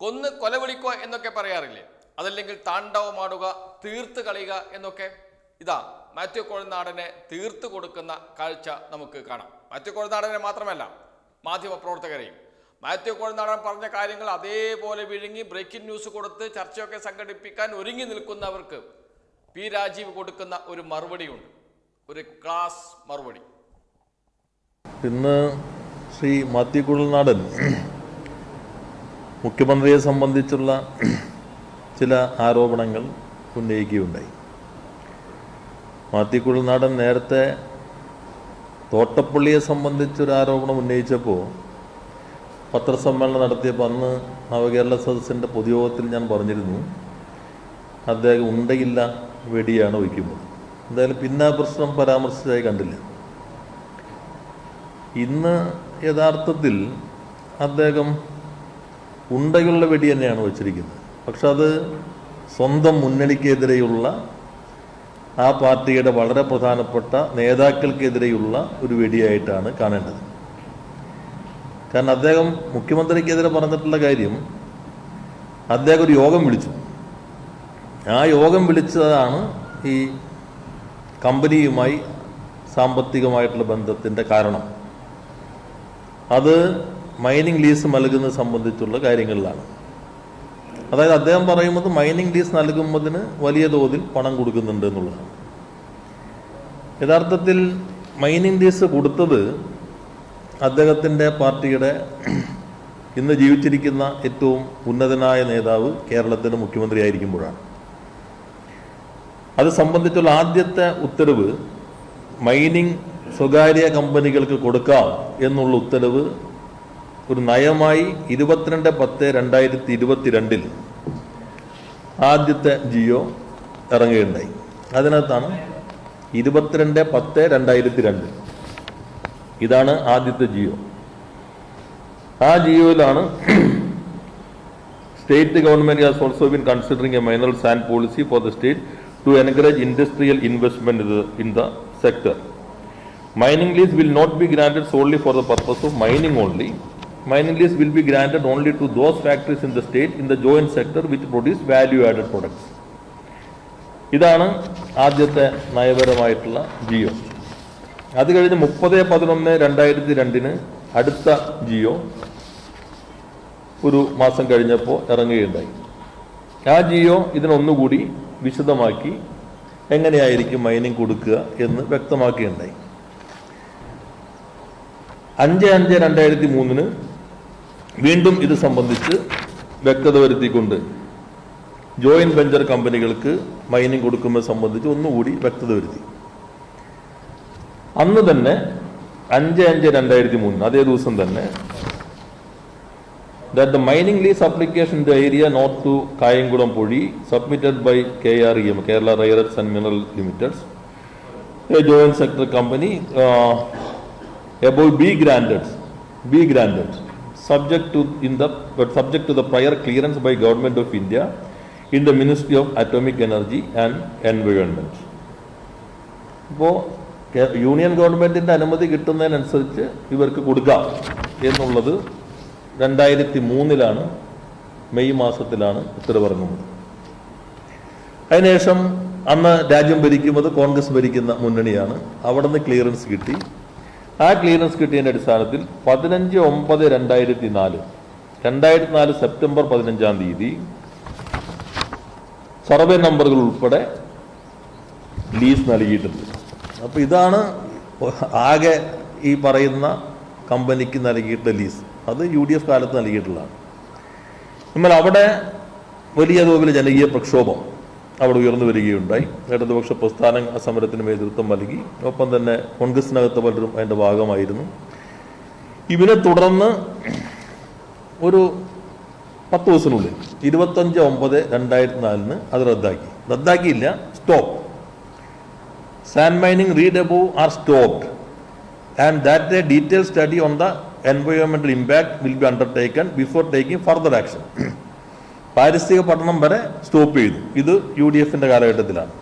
കൊന്ന് കൊലവിളിക്കുക എന്നൊക്കെ പറയാറില്ലേ? അതല്ലെങ്കിൽ താണ്ഡവമാടുക തീർത്ത് കളയുക എന്നൊക്കെ ഇതാ മാത്യു കോഴനാടനെ തീർത്ത് കൊടുക്കുന്ന കാഴ്ച നമുക്ക് കാണാം. മാത്യു കോഴനാടനെ മാത്രമല്ല മാധ്യമപ്രവർത്തകരെയും മാത്യു കോഴനാടൻ പറഞ്ഞ കാര്യങ്ങൾ അതേപോലെ വിഴുങ്ങി ബ്രേക്കിംഗ് ന്യൂസ് കൊടുത്ത് ചർച്ചയൊക്കെ സംഘടിപ്പിക്കാൻ ഒരുങ്ങി നിൽക്കുന്നവർക്ക് പി രാജീവ് കൊടുക്കുന്ന ഒരു മറുപടിയുണ്ട്. ഒരു ക്ലാസ് മറുപടി. ഇന്ന് ശ്രീ മാത്യു കുഴൽനാടൻ മുഖ്യമന്ത്രിയെ സംബന്ധിച്ചുള്ള ചില ആരോപണങ്ങൾ ഉന്നയിക്കുകയുണ്ടായി. മാത്തിക്കുഴൽ നാടൻ നേരത്തെ തോട്ടപ്പള്ളിയെ സംബന്ധിച്ചൊരു ആരോപണം ഉന്നയിച്ചപ്പോൾ പത്രസമ്മേളനം നടത്തിയപ്പോൾ അന്ന് നവകേരള സദസ്സിന്റെ പൊതുയോഗത്തിൽ ഞാൻ പറഞ്ഞിരുന്നു അദ്ദേഹം ഉണ്ടയില്ല വെടിയാണ് വയ്ക്കുന്നത്. എന്തായാലും പിന്നെ പ്രശ്നം പരാമർശിച്ചതായി കണ്ടില്ല. ഇന്ന് യഥാർത്ഥത്തിൽ അദ്ദേഹം ഉണ്ടയുള്ള വെടി തന്നെയാണ് വച്ചിരിക്കുന്നത്. പക്ഷെ അത് സ്വന്തം മുന്നണിക്കെതിരെയുള്ള ആ പാർട്ടിയുടെ വളരെ പ്രധാനപ്പെട്ട നേതാക്കൾക്കെതിരെയുള്ള ഒരു വെടിയായിട്ടാണ് കാണേണ്ടത്. കാരണം അദ്ദേഹം മുഖ്യമന്ത്രിക്കെതിരെ പറഞ്ഞിട്ടുള്ള കാര്യം അദ്ദേഹം ഒരു യോഗം വിളിച്ചു. ആ യോഗം വിളിച്ചതാണ് ഈ കമ്പനിയുമായി സാമ്പത്തികമായിട്ടുള്ള ബന്ധത്തിന്റെ കാരണം. അത് മൈനിങ് ലീസ് നൽകുന്നത് സംബന്ധിച്ചുള്ള കാര്യങ്ങളിലാണ്. അതായത് അദ്ദേഹം പറയുന്നത് മൈനിങ് ലീസ് നൽകുന്നതിന് വലിയ തോതിൽ പണം കൊടുക്കുന്നുണ്ട് എന്നുള്ളതാണ്. യഥാർത്ഥത്തിൽ മൈനിങ് ലീസ് കൊടുത്തത് അദ്ദേഹത്തിന്റെ പാർട്ടിയുടെ ഇന്ന് ജീവിച്ചിരിക്കുന്ന ഏറ്റവും ഉന്നതനായ നേതാവ് കേരളത്തിന്റെ മുഖ്യമന്ത്രിയായിരിക്കുമ്പോഴാണ് അത് സംബന്ധിച്ചുള്ള ആദ്യത്തെ ഉത്തരവ് മൈനിങ് സ്വകാര്യ കമ്പനികൾക്ക് കൊടുക്കാം എന്നുള്ള ഉത്തരവ് ഒരു നയമായി ഇരുപത്തിരണ്ട് പത്ത് രണ്ടായിരത്തി ഇരുപത്തിരണ്ടിൽ ആദ്യത്തെ ജിയോ ഇറങ്ങുകയുണ്ടായി. അതിനകത്താണ് ഇരുപത്തിരണ്ട് പത്ത് രണ്ടായിരത്തി രണ്ട്. ഇതാണ് ആദ്യത്തെ ജിയോ. ആ ജിയോയിലാണ് state government has also been considering a minor sand policy for the state to encourage industrial investment in the sector. Mining lease will not be granted solely for the purpose of mining only. Mining lease will be granted only to those factories in the state in the joint sector which produce value added products. ഇതാണ് ആദ്യത്തെ നയപരമായിട്ടുള്ള ജിയോ. അത് കഴിഞ്ഞ് മുപ്പത് പതിനൊന്ന് രണ്ടായിരത്തി രണ്ടിന് അടുത്ത ജിയോ ഒരു മാസം കഴിഞ്ഞപ്പോൾ ഇറങ്ങുകയുണ്ടായി. ആ ജിയോ ഇതിനൊന്നുകൂടി വിശദമാക്കി എങ്ങനെയായിരിക്കും മൈനിങ് കൊടുക്കുക എന്ന് വ്യക്തമാക്കുകയുണ്ടായി. അഞ്ച് അഞ്ച് രണ്ടായിരത്തി മൂന്നിന് വീണ്ടും ഇത് സംബന്ധിച്ച് വ്യക്തത വരുത്തിക്കൊണ്ട് ജോയിന്റ് വെഞ്ചർ കമ്പനികൾക്ക് മൈനിങ് കൊടുക്കുന്നത് സംബന്ധിച്ച് ഒന്നുകൂടി വ്യക്തത വരുത്തി അന്ന് തന്നെ അഞ്ച് അഞ്ച് രണ്ടായിരത്തി മൂന്ന് അതേ ദിവസം തന്നെ that the mining lease application in the area north to Kayangulam Podi submitted by KREM, Kerala Rare Earths and Mineral Limited, a joint sector company, uh, above be granted, be granted, subject to in the but subject to the prior clearance by Government of India in the Ministry of Atomic Energy and Environment. ഇപ്പോൾ union ഗവൺമെന്റിന്റെ അനുമതി കിട്ടുന്നതിനനുസരിച്ച് ഇവർക്ക് കൊടുക്കാം എന്നുള്ളത് രണ്ടായിരത്തി മൂന്നിലാണ് May മാസത്തിലാണ് ഉത്തരവിറങ്ങുന്നത് അതിനുശേഷം അന്ന് രാജ്യം ഭരിക്കുന്നത് കോൺഗ്രസ് ഭരിക്കുന്ന മുന്നണിയാണ്. അവിടെ നിന്ന് ക്ലിയറൻസ് കിട്ടി. ആ ക്ലിയറൻസ് കിട്ടിയതിന്റെ അടിസ്ഥാനത്തിൽ പതിനഞ്ച് ഒമ്പത് രണ്ടായിരത്തി നാല് രണ്ടായിരത്തി നാല് സെപ്റ്റംബർ പതിനഞ്ചാം തീയതി സർവേ നമ്പറുകൾ ഉൾപ്പെടെ ലീസ് നൽകിയിട്ടുണ്ട്. അപ്പോൾ ഇതാണ് ആകെ ഈ പറയുന്ന കമ്പനിക്ക് നൽകിയിട്ട ലീസ് അത് യു ഡി എഫ് കാലത്ത് നൽകിയിട്ടുള്ളതാണ്. എന്നാൽ അവിടെ വലിയ തോതിൽ ജനകീയ പ്രക്ഷോഭം. അവിടെ ഉയർന്നു വരികയുണ്ടായി. ഇടതുപക്ഷ ആ സമരത്തിന് നേതൃത്വം നൽകി. ഒപ്പം തന്നെ കോൺഗ്രസിനകത്ത് പലരും അതിന്റെ ഭാഗമായിരുന്നു. ഇവരെ തുടർന്ന് ഒരു പത്ത് ദിവസത്തിനുള്ളിൽ ഇരുപത്തഞ്ച് ഒമ്പത് രണ്ടായിരത്തി നാലിന് അത് റദ്ദാക്കി. റദ്ദാക്കിയില്ല. Stop sand mining read above are stopped and that a detail study on the എൻവയോൺമെന്റൽ impact will be undertaken before taking further action പാരിസ്ഥിതിക പഠനം വരെ സ്റ്റോപ്പ് ചെയ്തു. ഇത് യു ഡി എഫിന്റെ കാലഘട്ടത്തിലാണ്.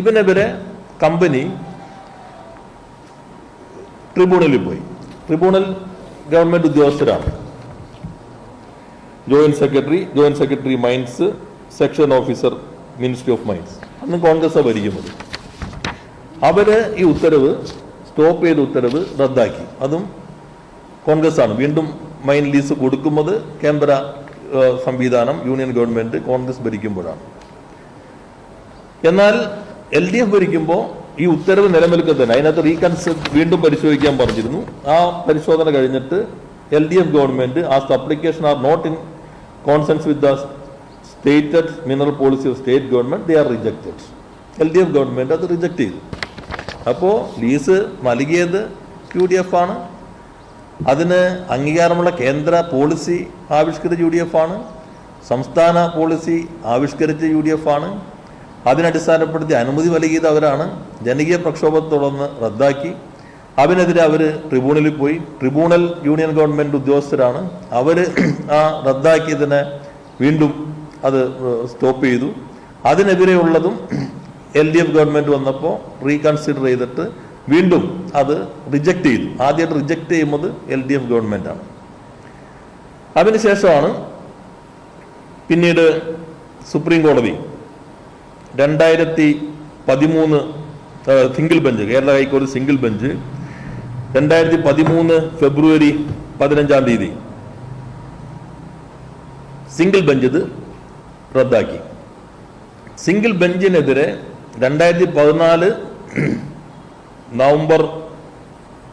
ഇവനെതിരെ കമ്പനി ട്രിബ്യൂണലിൽ പോയി. ട്രിബ്യൂണൽ ഗവൺമെന്റ് ഉദ്യോഗസ്ഥരാണ്. Joint secretary joint secretary mines section officer ministry of mines. അന്ന് കോൺഗ്രസ് ഭരിക്കുന്നത്. അവർ ഈ ഉത്തരവ് സ്റ്റോപ്പ് ചെയ്ത ഉത്തരവ് റദ്ദാക്കി. അതും കോൺഗ്രസ് ആണ് വീണ്ടും മൈൻ ലീസ് കൊടുക്കുന്നത് കേന്ദ്ര സംവിധാനം യൂണിയൻ ഗവൺമെന്റ് കോൺഗ്രസ് ഭരിക്കുമ്പോഴാണ്. എന്നാൽ എൽ ഡി എഫ് ഭരിക്കുമ്പോൾ ഈ ഉത്തരവ് നിലനിൽക്കുക തന്നെ അതിനകത്ത് റീകൺസ് വീണ്ടും പരിശോധിക്കാൻ പറഞ്ഞിരുന്നു. ആ പരിശോധന കഴിഞ്ഞിട്ട് എൽ ഡി എഫ് ഗവൺമെന്റ് ആ application are not in consonance with the stated mineral policy of state government they are rejected L D F government അത് റിജക്ട് ചെയ്തു. അപ്പോൾ ലീസ് നൽകിയത് യു ഡി എഫ് ആണ്. അതിന് അംഗീകാരമുള്ള കേന്ദ്ര പോളിസി ആവിഷ്കരിച്ച യു ഡി എഫ് ആണ് സംസ്ഥാന പോളിസി ആവിഷ്കരിച്ച യു ഡി എഫ് ആണ്. അതിനടിസ്ഥാനപ്പെടുത്തി അനുമതി നൽകിയത് അവരാണ് ജനകീയ പ്രക്ഷോഭത്തെ തുടർന്ന് റദ്ദാക്കി. അതിനെതിരെ അവർ ട്രിബ്യൂണലിൽ പോയി. ട്രിബ്യൂണൽ യൂണിയൻ ഗവൺമെന്റ് ഉദ്യോഗസ്ഥരാണ്. അവർ ആ റദ്ദാക്കിയതിനെ വീണ്ടും അത് സ്റ്റോപ്പ് ചെയ്തു. അതിനെതിരെയുള്ളതും എൽ ഡി എഫ് ഗവൺമെന്റ് വന്നപ്പോൾ റീകൺസിഡർ ചെയ്തിട്ട് വീണ്ടും അത് റിജക്റ്റ് ചെയ്തു. ആദ്യമായിട്ട് റിജക്റ്റ് ചെയ്യുന്നത് എൽ ഡി എഫ് ഗവൺമെന്റാണ് അതിനുശേഷമാണ് പിന്നീട് സുപ്രീം കോടതി രണ്ടായിരത്തി പതിമൂന്ന് സിംഗിൾ ബെഞ്ച് കേരള ഹൈക്കോടതി സിംഗിൾ ബെഞ്ച് രണ്ടായിരത്തി പതിമൂന്ന് ഫെബ്രുവരി പതിനഞ്ചാം തീയതി സിംഗിൾ ബെഞ്ച് ഇത് റദ്ദാക്കി. സിംഗിൾ ബെഞ്ചിനെതിരെ രണ്ടായിരത്തി പതിനാല് നവംബർ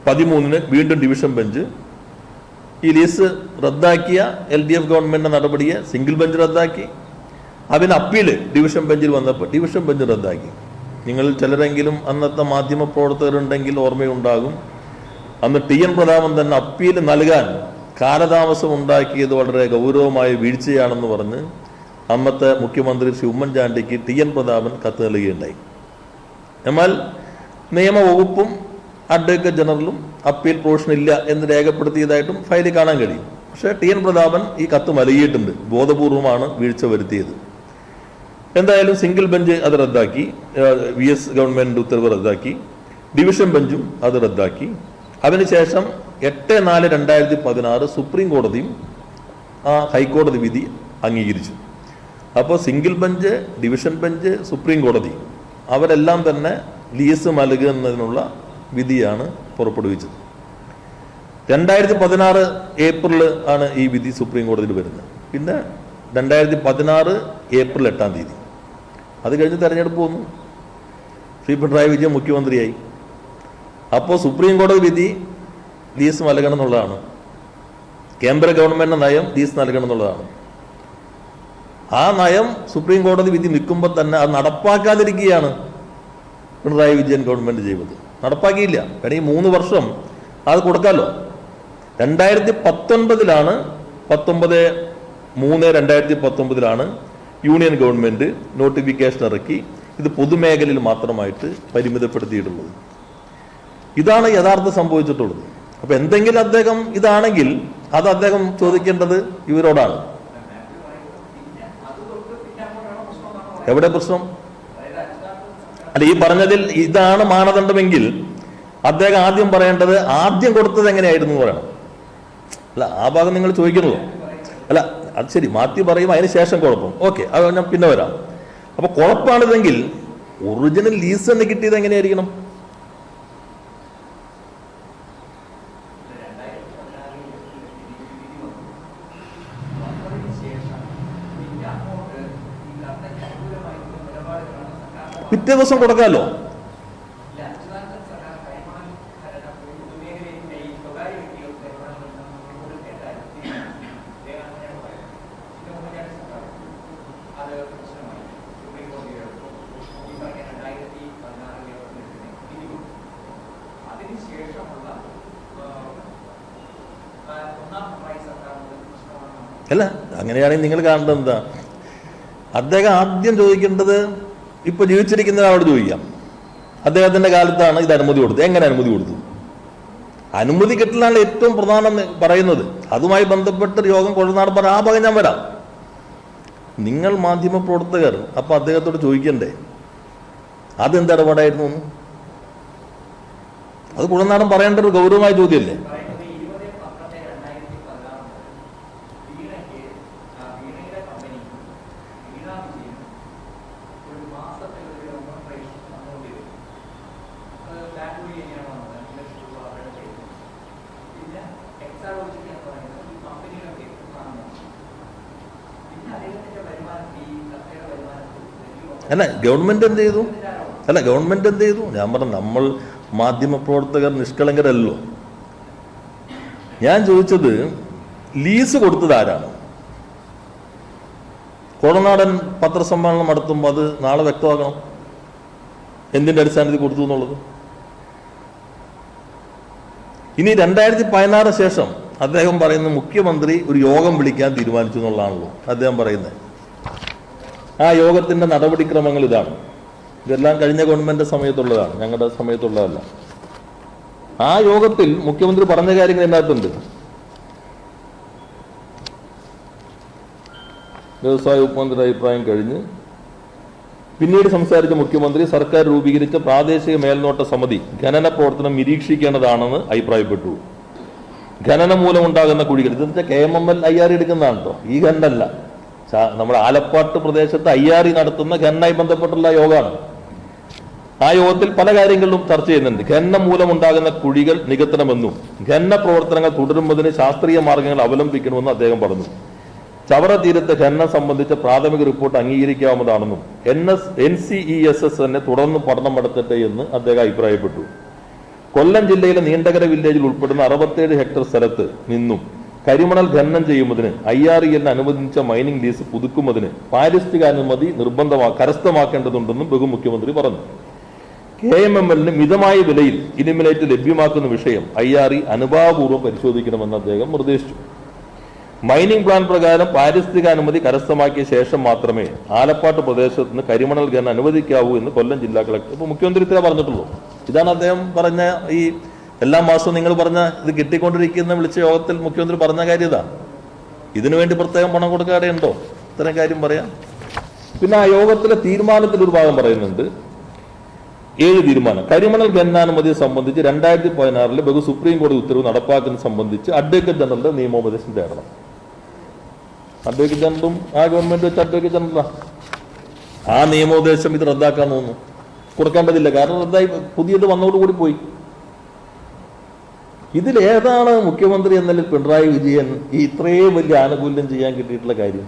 പതിമൂന്നിന് വീണ്ടും ഡിവിഷൻ ബെഞ്ച്. ഈ ലീസ് റദ്ദാക്കിയ എൽ ഡി എഫ് ഗവൺമെന്റിന്റെ നടപടിയെ സിംഗിൾ ബെഞ്ച് റദ്ദാക്കി. അതിന് അപ്പീൽ ഡിവിഷൻ ബെഞ്ചിൽ വന്നപ്പോൾ ഡിവിഷൻ ബെഞ്ച് റദ്ദാക്കി. നിങ്ങൾ ചിലരെങ്കിലും അന്നത്തെ മാധ്യമ പ്രവർത്തകരുണ്ടെങ്കിൽ ഓർമ്മയുണ്ടാകും. അന്ന് ടി എൻ പ്രതാപൻ തന്നെ അപ്പീൽ നൽകാൻ കാലതാമസം ഉണ്ടാക്കിയത് വളരെ ഗൗരവമായ വീഴ്ചയാണെന്ന് പറഞ്ഞ് അന്നത്തെ മുഖ്യമന്ത്രി ശ്രീ ഉമ്മൻചാണ്ടിക്ക് ടി എൻ പ്രതാപൻ കത്ത് നൽകുകയുണ്ടായി. എന്നാൽ നിയമവകുപ്പും അഡ്വക്കേറ്റ് ജനറലും അപ്പീൽ പ്രൊവിഷൻ ഇല്ല എന്ന് രേഖപ്പെടുത്തിയതായിട്ടും ഫയലിൽ കാണാൻ കഴിയും. പക്ഷേ ടി എൻ പ്രതാപൻ ഈ കത്ത് മലകിയിട്ടുണ്ട്. ബോധപൂർവമാണ് വീഴ്ച വരുത്തിയത്. എന്തായാലും സിംഗിൾ ബെഞ്ച് അത് റദ്ദാക്കി. വി എസ് ഗവൺമെന്റ് ഉത്തരവ് റദ്ദാക്കി. ഡിവിഷൻ ബെഞ്ചും അത് റദ്ദാക്കി. അതിനുശേഷം എട്ട് നാല് രണ്ടായിരത്തി പതിനാറ് സുപ്രീം കോടതിയും ആ ഹൈക്കോടതി വിധി അംഗീകരിച്ചു. അപ്പോൾ single bench division bench supreme കോടതി അവരെല്ലാം തന്നെ ലീസ് നൽകുന്നതിനുള്ള വിധിയാണ് പുറപ്പെടുവിച്ചത്. രണ്ടായിരത്തി പതിനാറ് ഏപ്രിൽ ആണ് ഈ വിധി സുപ്രീം കോടതിയിൽ വരുന്നത്. പിന്നെ രണ്ടായിരത്തി പതിനാറ് ഏപ്രിൽ എട്ടാം തീയതി. അത് കഴിഞ്ഞ് തെരഞ്ഞെടുപ്പ് വന്നു. ശ്രീ പിണറായി വിജയൻ മുഖ്യമന്ത്രിയായി. അപ്പോൾ സുപ്രീം കോടതി വിധി ലീസ് നൽകണം എന്നുള്ളതാണ്. കേന്ദ്ര ഗവൺമെന്റ് നയം ലീസ് നൽകണം എന്നുള്ളതാണ്. ആ നയം സുപ്രീം കോടതി വിധി നിൽക്കുമ്പോൾ തന്നെ അത് നടപ്പാക്കാതിരിക്കുകയാണ് പിണറായി വിജയൻ ഗവൺമെന്റ് ചെയ്തത് നടപ്പാക്കിയില്ല. കാരണം ഈ മൂന്ന് വർഷം അത് കൊടുക്കാമല്ലോ രണ്ടായിരത്തി പത്തൊൻപതിലാണ് പത്തൊമ്പത് മൂന്ന് രണ്ടായിരത്തി പത്തൊമ്പതിലാണ് യൂണിയൻ ഗവൺമെന്റ് നോട്ടിഫിക്കേഷൻ ഇറക്കി ഇത് പൊതുമേഖലയിൽ മാത്രമായിട്ട് പരിമിതപ്പെടുത്തിയിട്ടുള്ളത്. ഇതാണ് യഥാർത്ഥം സംഭവിച്ചിട്ടുള്ളത്. അപ്പോൾ എന്തെങ്കിലും അദ്ദേഹം ഇതാണെങ്കിൽ അത് അദ്ദേഹം ചോദിക്കേണ്ടത് ഇവരോടാണ്. എവിടെ പ്രശ്നം? അല്ല ഈ പറഞ്ഞതിൽ ഇതാണ് മാനദണ്ഡമെങ്കിൽ അദ്ദേഹം ആദ്യം പറയേണ്ടത് ആദ്യം കൊടുത്തത് എങ്ങനെയായിരുന്നു എന്ന് പറയണം. അല്ല ആ ഭാഗം നിങ്ങൾ ചോദിക്കുന്നു അല്ല അത് ശരി മാത്യു പറയും അതിന് ശേഷം കുഴപ്പം. ഓക്കെ അത് ഞാൻ പിന്നെ വരാം. അപ്പൊ കുഴപ്പമാണിതെങ്കിൽ ഒറിജിനൽ ലീസ് തന്നെ കിട്ടിയത് എങ്ങനെയായിരിക്കണം? പിറ്റേ ദിവസം കൊടുക്കാമല്ലോ അല്ല അങ്ങനെയാണെങ്കിൽ നിങ്ങൾ കാണേണ്ടത് എന്താ? അദ്ദേഹം ആദ്യം ചോദിക്കേണ്ടത് ഇപ്പൊ ജീവിച്ചിരിക്കുന്നവരോട് ചോദിക്കാം. അദ്ദേഹത്തിന്റെ കാലത്താണ് ഇത് അനുമതി കൊടുത്തത്. എങ്ങനെ അനുമതി കൊടുത്തു അനുമതി കിട്ടലാണ് ഏറ്റവും പ്രധാനം പറയുന്നത്. അതുമായി ബന്ധപ്പെട്ട യോഗം കൊഴുനാട് പറ ആ ഭാഗം ഞാൻ വരാം. നിങ്ങൾ മാധ്യമ പ്രവർത്തകർ അപ്പൊ അദ്ദേഹത്തോട് ചോദിക്കണ്ടേ? അതെന്ത് ഇടപാടായിരുന്നു? അത് കുഴനാടൻ പറയേണ്ട ഒരു ഗൗരവമായ ചോദ്യമല്ലേ? അല്ല ഗവൺമെന്റ് എന്ത് ചെയ്തു? അല്ല ഗവൺമെന്റ് എന്ത് ചെയ്തു? ഞാൻ പറഞ്ഞു നമ്മൾ മാധ്യമപ്രവർത്തകർ നിഷ്കളങ്കരല്ലോ. ഞാൻ ചോദിച്ചത് ലീസ് കൊടുത്തത് ആരാണ്? കോടനാടൻ പത്രസമ്മേളനം നടത്തുമ്പോൾ അത് നാളെ വ്യക്തമാക്കണം. എന്തിന്റെ അടിസ്ഥാനത്തിൽ കൊടുത്തു എന്നുള്ളത്? ഇനി രണ്ടായിരത്തി പതിനാറ് ശേഷം അദ്ദേഹം പറയുന്ന മുഖ്യമന്ത്രി ഒരു യോഗം വിളിക്കാൻ തീരുമാനിച്ചു എന്നുള്ളതാണല്ലോ അദ്ദേഹം പറയുന്നത്. ആ യോഗത്തിന്റെ നടപടിക്രമങ്ങൾ ഇതാണ്. ഇതെല്ലാം കഴിഞ്ഞ ഗവൺമെന്റ് സമയത്തുള്ളതാണ്. ഞങ്ങളുടെ സമയത്തുള്ളതല്ല. ആ യോഗത്തിൽ മുഖ്യമന്ത്രി പറഞ്ഞ കാര്യങ്ങൾ ഇതിനകത്തുണ്ട്. വ്യവസായ ഉപമന്ത്രിയുടെ അഭിപ്രായം കഴിഞ്ഞ് പിന്നീട് സംസാരിച്ച മുഖ്യമന്ത്രി സർക്കാർ രൂപീകരിച്ച പ്രാദേശിക മേൽനോട്ട സമിതി ഖനന പ്രവർത്തനം നിരീക്ഷിക്കേണ്ടതാണെന്ന് അഭിപ്രായപ്പെട്ടു. ഖനനം മൂലമുണ്ടാകുന്ന കുഴികൾ ഇത് വെച്ചാൽ K M M L I R എടുക്കുന്നതാണ്? കേട്ടോ ഈ ഖനനല്ല. നമ്മുടെ ആലപ്പാട്ട് പ്രദേശത്ത് അയ്യാറി നടത്തുന്ന ഖനനായി ബന്ധപ്പെട്ടുള്ള യോഗമാണ് ആ യോഗത്തിൽ പല കാര്യങ്ങളിലും ചർച്ച ചെയ്യുന്നുണ്ട്. ഖന്ന മൂലമുണ്ടാകുന്ന കുഴികൾ നികത്തണമെന്നും ഖനന പ്രവർത്തനങ്ങൾ തുടരുന്നതിന് ശാസ്ത്രീയ മാർഗങ്ങൾ അവലംബിക്കണമെന്നും അദ്ദേഹം പറഞ്ഞു. ചവറ തീരത്തെ ഖനനം സംബന്ധിച്ച പ്രാഥമിക report അംഗീകരിക്കാവുന്നതാണെന്നും N S N C E S S തന്നെ തുടർന്ന് പഠനം നടത്തട്ടെ എന്ന് അദ്ദേഹം അഭിപ്രായപ്പെട്ടു. കൊല്ലം ജില്ലയിലെ നീണ്ടകര വില്ലേജിൽ ഉൾപ്പെടുന്ന അറുപത്തേഴ് ഹെക്ടർ സ്ഥലത്ത് നിന്നും കരിമണൽ ഖനനം ചെയ്യുന്നതിന് ഐ ആർ ഇ അനുവദിച്ച മൈനിങ് ലീസ് പുതുക്കുന്നതിന് പാരിസ്ഥിതിക അനുമതി നിർബന്ധമാ കരസ്ഥമാക്കേണ്ടതുണ്ടെന്നും ബഹുമുഖ്യമന്ത്രി പറഞ്ഞു. കെ എം എം എല്ലിന് മിതമായ വിലയിൽ ഇനിമിലേറ്റ് ലഭ്യമാക്കുന്ന വിഷയം ഐ ആർ ഇ അനുഭാവപൂർവം പരിശോധിക്കണമെന്ന് അദ്ദേഹം നിർദ്ദേശിച്ചു. മൈനിങ് പ്ലാൻ പ്രകാരം പാരിസ്ഥിതിക അനുമതി കരസ്ഥമാക്കിയ ശേഷം മാത്രമേ ആലപ്പാട്ട് പ്രദേശത്ത് നിന്ന് കരിമണൽ ഖനനം അനുവദിക്കാവൂ എന്ന് കൊല്ലം ജില്ലാ കളക്ടർ ഇപ്പൊ മുഖ്യമന്ത്രി ഇത്രേ പറഞ്ഞിട്ടുള്ളൂ. ഇതാണ് അദ്ദേഹം പറഞ്ഞ ഈ എല്ലാ മാസവും നിങ്ങൾ പറഞ്ഞ ഇത് കിട്ടിക്കൊണ്ടിരിക്കുന്ന വിളിച്ച യോഗത്തിൽ മുഖ്യമന്ത്രി പറഞ്ഞ കാര്യം ഇതാ. ഇതിനു വേണ്ടി പ്രത്യേകം പണം കൊടുക്കാറുണ്ടോ ഇത്തരം കാര്യം പറയാം. പിന്നെ ആ യോഗത്തിലെ തീരുമാനത്തിൽ ഒരു ഭാഗം പറയുന്നുണ്ട്. ഏഴ് തീരുമാനം. കരിമണൽ ഖനനാനുമതിയെ സംബന്ധിച്ച് രണ്ടായിരത്തി പതിനാറിലെ ബഹു സുപ്രീം കോടതി ഉത്തരവ് നടപ്പാക്കുന്ന സംബന്ധിച്ച് അഡ്വക്കേറ്റ് ജനറലിന്റെ നിയമോപദേശം തേടണം. അഡ്വക്കേറ്റ് ജനറലും ആ ഗവൺമെന്റ് വെച്ച് അഡ്വക്കേറ്റ് ജനറലാ. ആ നിയമോപദേശം ഇത് റദ്ദാക്കാൻ തോന്നുന്നു. കൊടുക്കേണ്ടതില്ല കാരണം റദ്ദായി പുതിയത് വന്നതോടുകൂടി പോയി. ഇതിൽ ഏതാണ് മുഖ്യമന്ത്രി എന്നതിൽ പിണറായി വിജയൻ ഈ ഇത്രയും വലിയ ആനുകൂല്യം ചെയ്യാൻ കിട്ടിയിട്ടുള്ള കാര്യം.